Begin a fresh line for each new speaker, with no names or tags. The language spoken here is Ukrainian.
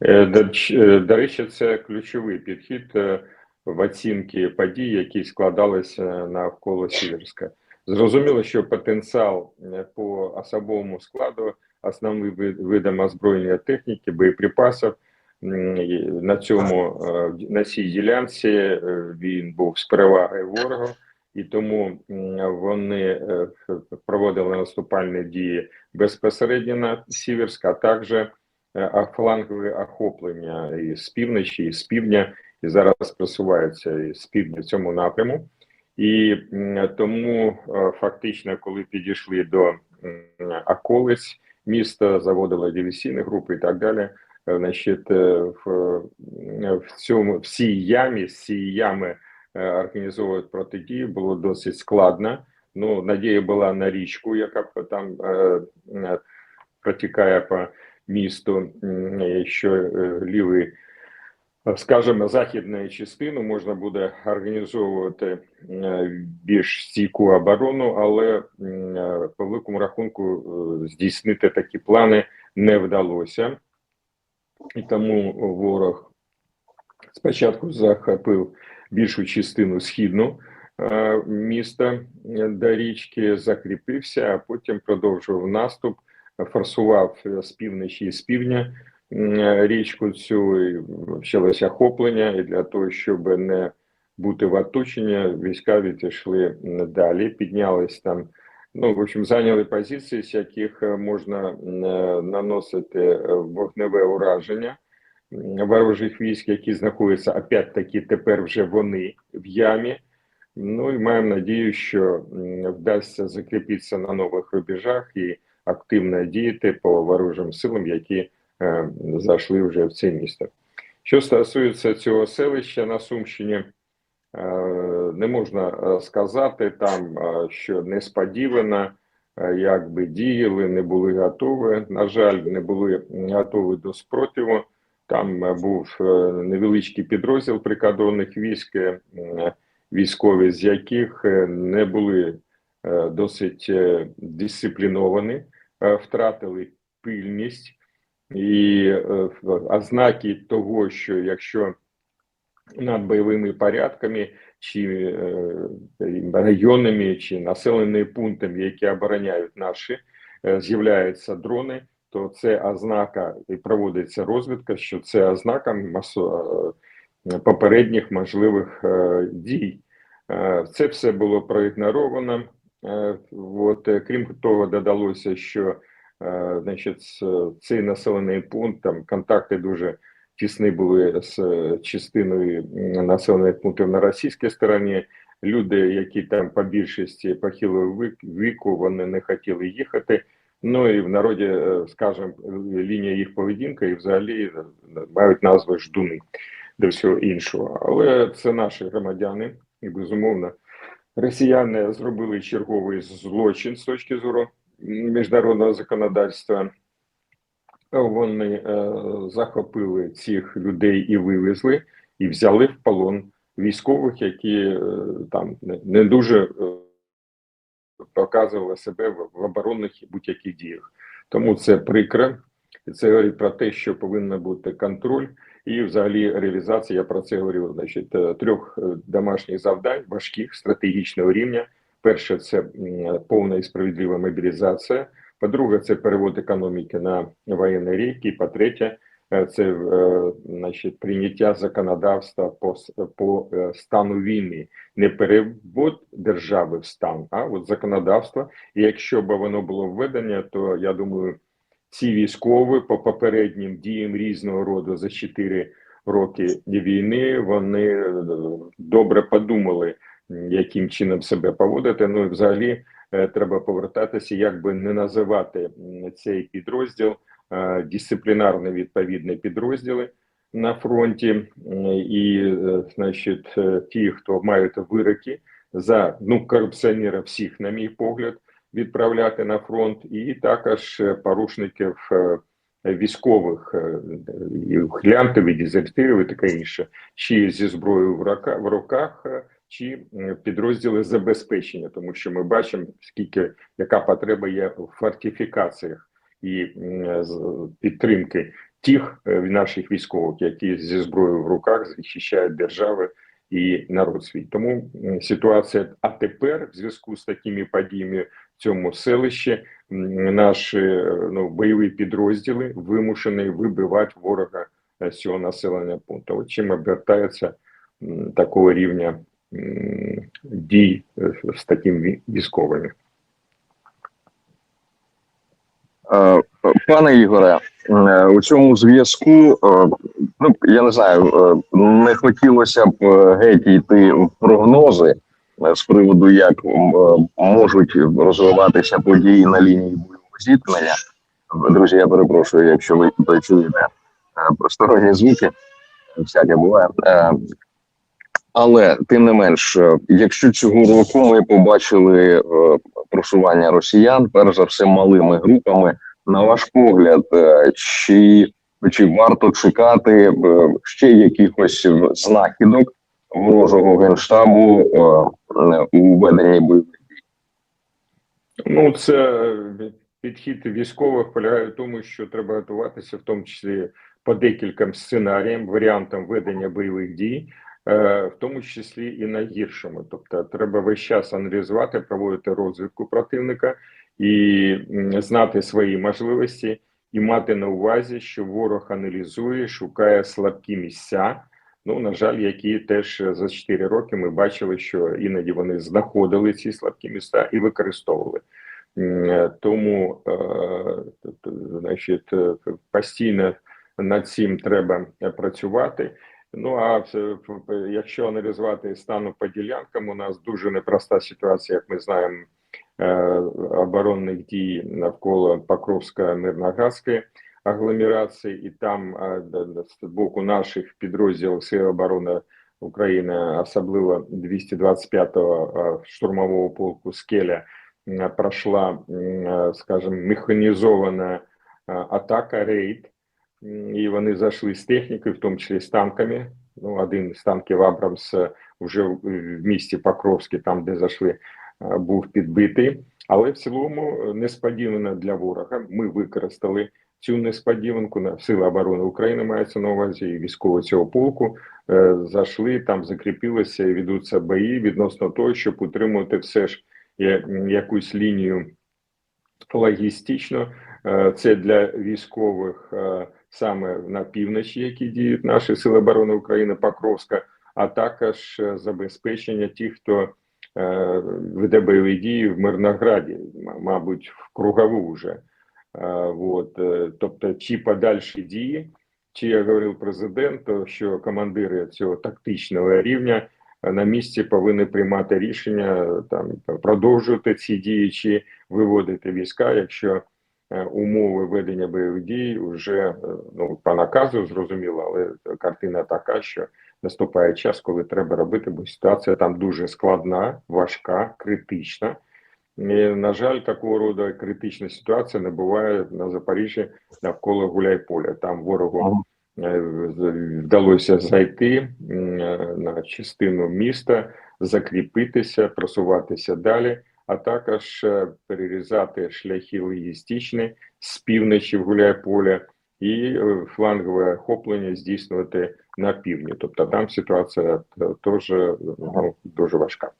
Е, е, до речі, це ключовий підхід е, в оцінці подій, які складалися навколо Сіверська. Зрозуміло, що потенціал по особовому складу, основним ви- видам озброєння техніки, боєприпасів на цьому на цій ділянці він був з перевагою ворогу, і тому вони проводили наступальні дії безпосередньо на Сіверськ, а також флангові охоплення і з півночі, і з півдня, і зараз просуваються і з півдня в цьому напряму. І тому е, фактично, коли підійшли до околиць міста, заводили диверсійні групи і так далі. е, Значить, е, в, е, в цьому в цій ямі, цієї ями е, організовувати протидію було досить складно. Ну, надія була на річку, яка там е, е, протікає по місту, що е, лівий, е, скажімо, західну частину можна буде організовувати е, більш стійку оборону, але по великому рахунку здійснити такі плани не вдалося, і тому ворог спочатку захопив більшу частину східну міста до річки, закріпився, а потім продовжував наступ, форсував з півночі і з півдня річку цю і почалося охоплення, і для того, щоб не бути в оточенні, війська відійшли далі, піднялись там. Ну, в общем, зайняли позиції, з яких е, можна е, наносити е, вогневе ураження ворожих військ, які знаходяться опять-таки тепер вже вони в ямі. Ну і маємо надію, що вдасться закріпитися на нових рубежах і активно діяти по ворожим силам, які е, зайшли вже в це місто. Що стосується цього селища на Сумщині, е, не можна е, сказати там, е, що несподівано, е, якби діяли, не були готові. На жаль, не були готові до спротиву. Там був невеличкий підрозділ прикордонних військ, військові з яких не були досить дисципліновані, втратили пильність і е, ознаки того, що якщо над бойовими порядками чи е, районами чи населеними пунктами, які обороняють наші, е, з'являються дрони, то це ознака і проводиться розвідка, що це ознака е, попередніх можливих е, дій. Е, Це все було проігноровано. Е, От, е, крім того, додалося, що е, значить, цей населений пункт, там контакти дуже тісні були з частиною населених пунктів на російській стороні. Люди, які там по більшості похилого віку, вони не хотіли їхати. Ну і в народі, скажімо, лінія їх поведінки і взагалі мають назви ждуни до всього іншого. Але це наші громадяни, і безумовно, росіяни зробили черговий злочин з точки зору міжнародного законодавства. Вони е, захопили цих людей і вивезли, і взяли в полон військових, які е, там не, дуже е, показували себе в, в оборонних будь-яких діях. Тому це прикро. Це говорить про те, що повинен бути контроль і, взагалі, реалізація. Я про це говорив. Значить, е, трьох е, домашніх завдань важких стратегічного рівня. Перше це повна і справедлива мобілізація. По-друге, це перевод економіки на воєнний рік. По-третє, е, це значить, прийняття законодавства по, по стану війни. Не перевод держави в стан, а от законодавство. І якщо б воно було введення, то я думаю, ці військові по попереднім діям різного роду за 4 роки війни вони е, добре подумали, яким чином себе поводити. Ну і взагалі е, треба повертатися, як би не називати цей підрозділ е, дисциплінарно відповідні підрозділи на фронті, і значить, ті, хто мають вироки за ну корупціонерів всіх, на мій погляд, відправляти на фронт, і також е, порушників е, військових е, і ухилянтів, і дезертирів, і таке інше, чи зі зброєю в руках, чи підрозділи забезпечення, тому що ми бачимо, скільки яка потреба є в фортифікаціях і підтримки тих наших військових, які зі зброєю в руках захищають держави і народ свій. Тому ситуація. А тепер, в зв'язку з такими подіями в цьому селищі, наші ну бойові підрозділи вимушені вибивати ворога е, з цього населеного пункту. От чим обертається такого рівня дій е, з такими військовими.
Е, Пане Ігоре, у цьому зв'язку, е, ну я не знаю, е, не хотілося б е, геть йти в прогнози е, з приводу, як е, можуть розвиватися події на лінії бойового зіткнення. Друзі, я перепрошую, якщо ви почуєте е, просторонні звуки, всяке буває. Е, Але тим не менш, е, якщо цього року ми побачили е, просування росіян, перш за все малими групами, на ваш погляд, е, чи, чи варто чекати е, ще якихось знахідок ворожого генштабу е, у веденні бойових дій?
Ну, це підхід військових полягає в тому, що треба готуватися, в тому числі по декільком сценаріям, варіантам ведення бойових дій, в тому числі і найгіршому. Тобто, треба весь час аналізувати, проводити розвідку противника і знати свої можливості, і мати на увазі, що ворог аналізує, шукає слабкі місця. Ну, на жаль, які теж за 4 роки ми бачили, що іноді вони знаходили ці слабкі міста і використовували. Е, Тому, е, значить, е, постійно над цим треба е, працювати. Ну а якщо аналізувати стану по ділянкам, у нас дуже непроста ситуація, як ми знаємо, е, оборонних дій навколо Покровська мирноградської агломерації, і там е, з боку наших підрозділів Сил оборони України, особливо 225-го е, штурмового полку Скеля, пройшла, е, скажімо, механізована е, атака рейд, і вони зайшли з технікою, в тому числі з танками. Ну, один з танків Абрамс е, вже в місті Покровське, там де зайшли, е, був підбитий. Але в цілому е, несподівано для ворога. Ми використали цю несподіванку на сили оборони України мається на увазі і військово цього полку. е, Зайшли там, закріпилися і ведуться бої відносно того, щоб утримувати все ж якусь лінію логістично. Е, Це для військових е, саме на півночі, які діють наші сили оборони України, Покровська, а також е, забезпечення тих, хто е, веде бойові дії в Мирнограді, мабуть, в кругову вже. Е, Вот, е, тобто, чи подальші дії, чи я говорив президенту, що командири цього тактичного рівня е, на місці повинні приймати рішення е, там продовжувати ці дії чи виводити війська, якщо е, умови ведення бойових дій вже е, ну по наказу зрозуміло, але картина така, що наступає час, коли треба робити, бо ситуація там дуже складна, важка, критична. І, на жаль, такого роду критична ситуація не буває на Запоріжжі навколо Гуляйполя. Там ворогу е, вдалося зайти е, на частину міста, закріпитися, просуватися далі, а також е, перерізати шляхи логістичні з півночі в Гуляйполя і е, флангове охоплення здійснювати на півдні. Тобто там ситуація е, теж ну, дуже важка.